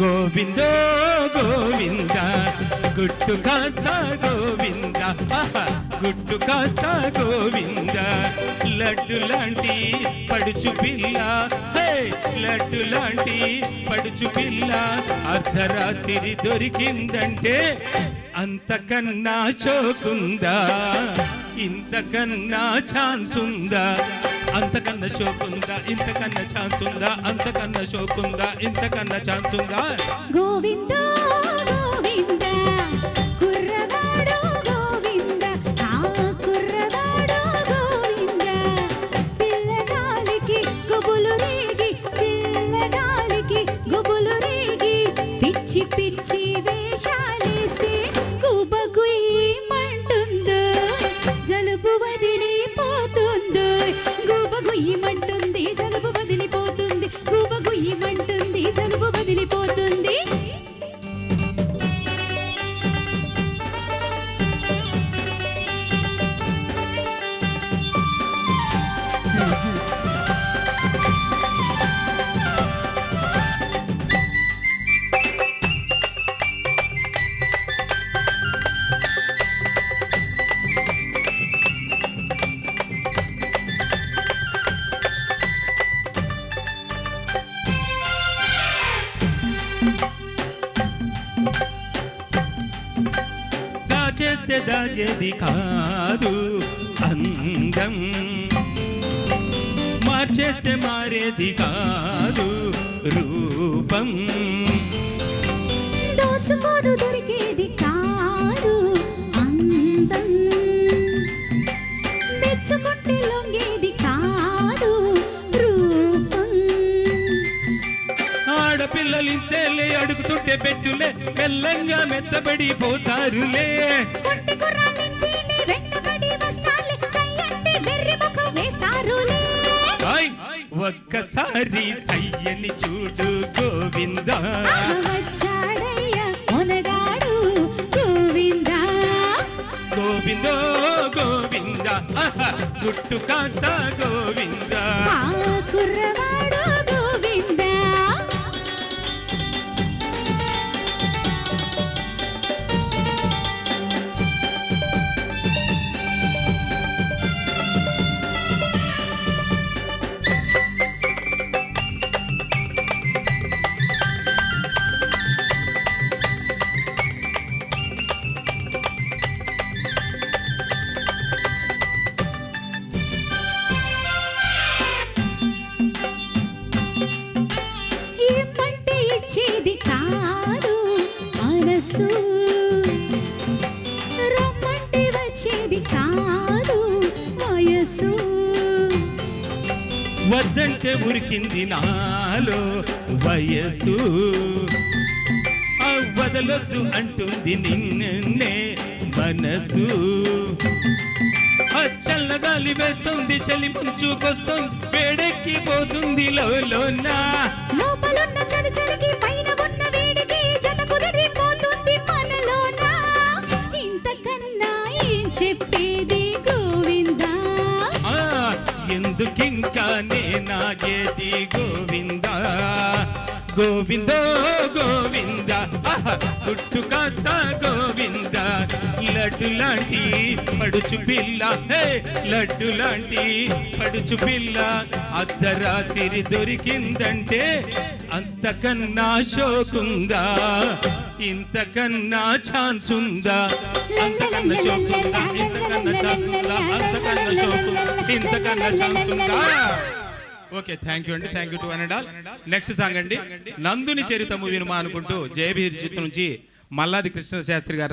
గోవిందో గోవింద గుట్టు కాస్త గోవింద గుట్టు కాస్త గోవింద. లడ్డు లాంటి పడుచు పిల్ల లడ్డు లాంటి పడుచు పిల్ల అర్ధరాత్రి దొరికిందంటే అంతకన్నా చోకుందా? ఇంతకన్నా ఛాన్స్ ఉందా అంతకన్నా ఇంతకన్నా షోకుందా ఇంతకన్నా ఛాన్స్ ఉందా అంతకన్నా షోకుందా ఇంతకన్నా ఛాన్స్ ఉందా గోవిందా జలుబు వదిలిపోతుంది. దాచేస్తే దాగేది కాదు అందం. మార్చేస్తే మారేది కాదు రూపం. దోచుకోడు దొరికేది కాదు అందం. మెచ్చుకుంటే ఆడపిల్లలింతేలే అడుగుతుంటే పెట్టులే మెల్లంగా వేస్తారులే ఆయ్! ఒక్కసారి సయ్యని చూడు గోవిందా గోవిందా గోవిందో! గుట్టు కాస్త గోవింద కాదు వయసు. వద్దంటే ఉరికింది నాలో వయసు. వదలొద్దు అంటుంది నిన్నే మనసు. ఆ చల్లగాలి వేస్తుంది చలి ముంచుకొస్తుంది వేడెక్కిపోతుంది లోలోనా. లోపలున్న చలి చలికి పైన ఎందుకింకా నేనాగేది గోవింద? గోవింద గోవింద? ఆహా, గుట్టు కాస్త గోవింద? లడ్డు లాంటి పడుచు పిల్ల లడ్డు లాంటి పడుచు పిల్ల. అర్ధరాత్రి దొరికిందంటే అంతకన్నా షోకుందా ఇంతకన్నా ఛాన్స్ ఉందా అంతకన్నా షోకుందా ఇంతకన్నా ఛాన్స్ ఉందా అంతకన్నా షోకుందా ఇంతకన్నా ఛాన్స్ ఉందా ఓకే థ్యాంక్ యూ అండి. Thank you to and all next song అండి. నందుని చరిత మూవీని మా అనుకుంటూ జయభీర్ చిత్రం నుంచి మల్లాది కృష్ణ శాస్త్రి గారు